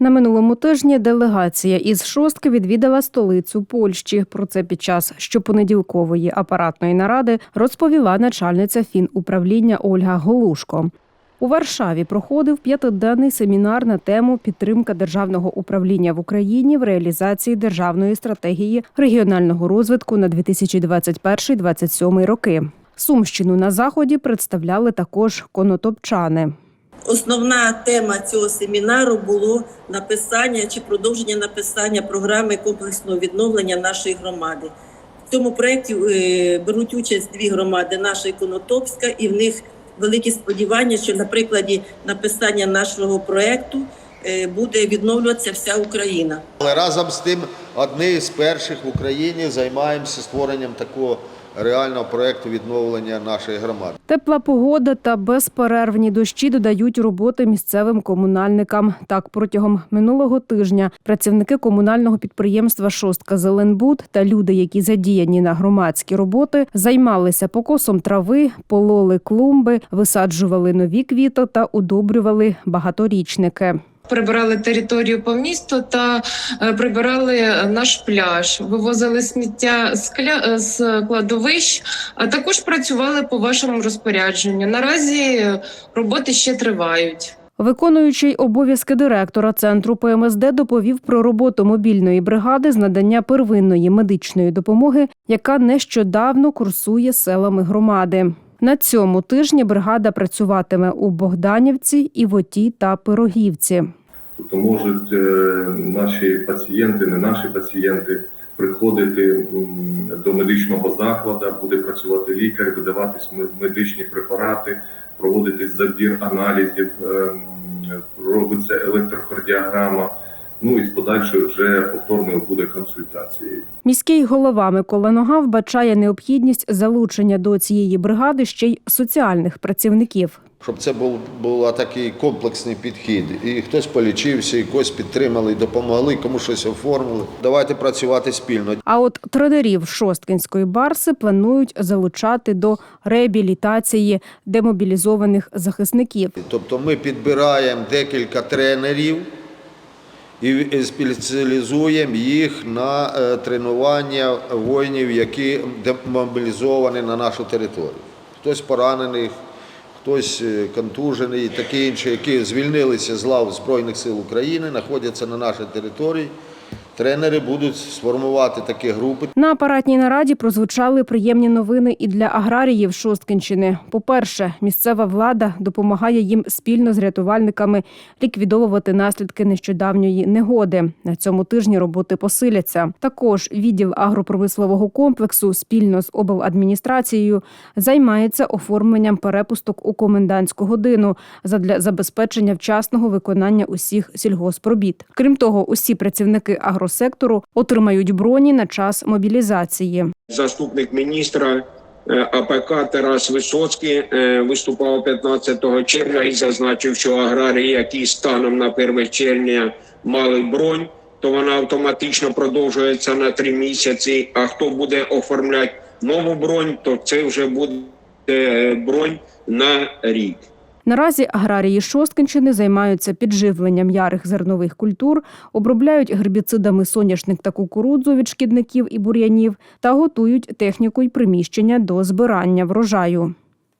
На минулому тижні делегація із шостки відвідала столицю Польщі. Про це під час щопонеділкової апаратної наради розповіла начальниця фінуправління Ольга Голушко. У Варшаві проходив п'ятиденний семінар на тему підтримка державного управління в Україні в реалізації державної стратегії регіонального розвитку на 2021-2027 роки. Сумщину на заході представляли також конотопчани. Основна тема цього семінару було написання чи продовження написання програми комплексного відновлення нашої громади. В цьому проєкті е, беруть участь дві громади: наша і Конотопська, і в них великі сподівання, що на прикладі написання нашого проєкту е, буде відновлюватися вся Україна. Але разом з тим, одні з перших в Україні займаємося створенням такого реального проєкту відновлення нашої громади. Тепла погода та безперервні дощі додають роботи місцевим комунальникам. Так, протягом минулого тижня працівники комунального підприємства Шостка Зеленбуд та люди, які задіяні на громадські роботи, займалися покосом трави, пололи клумби, висаджували нові квіти та удобрювали багаторічники. Прибирали територію по місту та е, прибирали наш пляж, вивозили сміття з кля... з кладовищ, а також працювали по вашому розпорядженню. Наразі роботи ще тривають. Виконуючий обов'язки директора центру ПМСД доповів про роботу мобільної бригади з надання первинної медичної допомоги, яка нещодавно курсує селами громади. На цьому тижні бригада працюватиме у Богданівці, Івоті та Пирогівці. Тобто можуть е, наші пацієнти, не наші пацієнти, приходити до медичного закладу, буде працювати лікар, видаватись медичні препарати, проводитись забір аналізів, ем, робиться електрокардіограма. Ну і з подальшою вже повторною буде консультацією. Міський голова Микола Нога вбачає необхідність залучення до цієї бригади ще й соціальних працівників. Щоб це був, був такий комплексний підхід. І хтось полічився, і когось підтримали, і допомогли, кому щось оформили. Давайте працювати спільно. А от тренерів Шосткінської барси планують залучати до реабілітації демобілізованих захисників. Тобто ми підбираємо декілька тренерів і спеціалізуємо їх на е, тренування воїнів, які демобілізовані на нашу територію. Хтось поранений, хтось е, контужений такі інші, які звільнилися з лав Збройних сил України, знаходяться на нашій території. Тренери будуть сформувати такі групи. На апаратній нараді прозвучали приємні новини і для аграріїв Шосткинщини. По-перше, місцева влада допомагає їм спільно з рятувальниками ліквідовувати наслідки нещодавньої негоди. На цьому тижні роботи посиляться. Також відділ агропромислового комплексу спільно з обладміністрацією займається оформленням перепусток у комендантську годину задля забезпечення вчасного виконання усіх сільгоспробіт. Крім того, усі працівники агросектору отримають броні на час мобілізації. заступник міністра е, АПК Тарас Висоцький е, виступав 15 червня і зазначив, що аграрії, які станом на 1 червня мали бронь, то вона автоматично продовжується на 3 місяці. А хто буде оформляти нову бронь, то це вже буде е, бронь на рік. Наразі аграрії Шосткинщини займаються підживленням ярих зернових культур, обробляють гербіцидами соняшник та кукурудзу від шкідників і бур'янів та готують техніку й приміщення до збирання врожаю.